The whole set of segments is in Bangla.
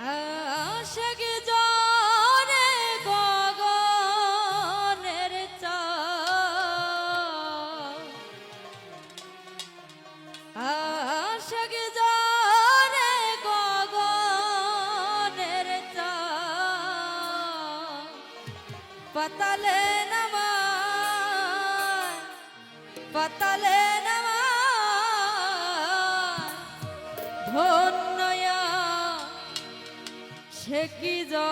আশেক জরে গগনের আশেক জরে গগনের পতলে নমার পতলে নমার ভো সে কি যা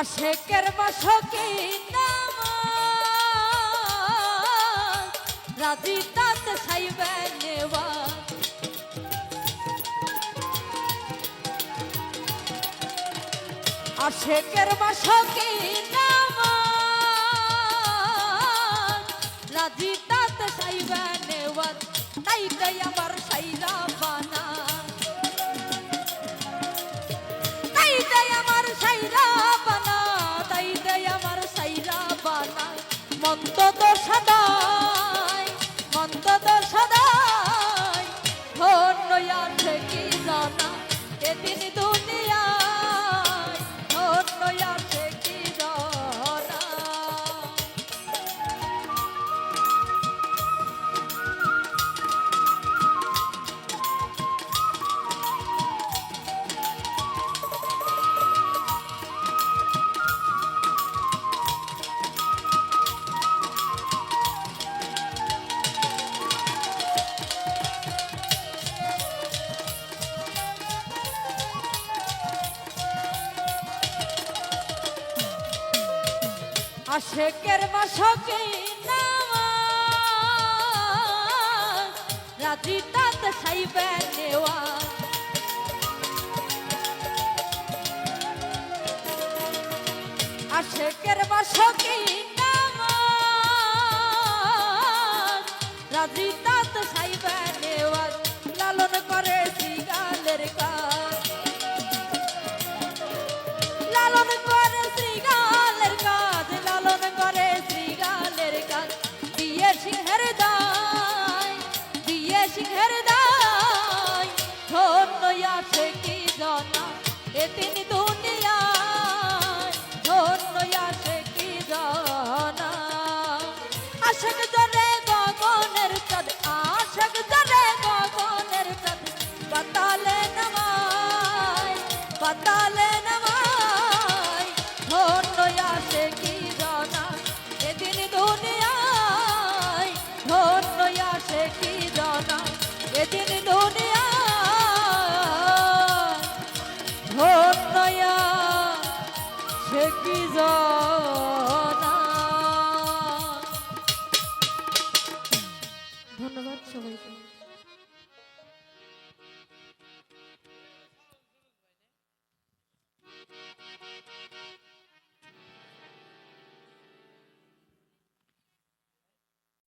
আশেকের বাসকি রাজি তাত সাইবে নেওয়া। আশেকের বাসকি নাম আশেকের বাসকে রাত্রি তাঁত সাইবে নেওয়া আশেকের বাসকে রাত্রি Oh.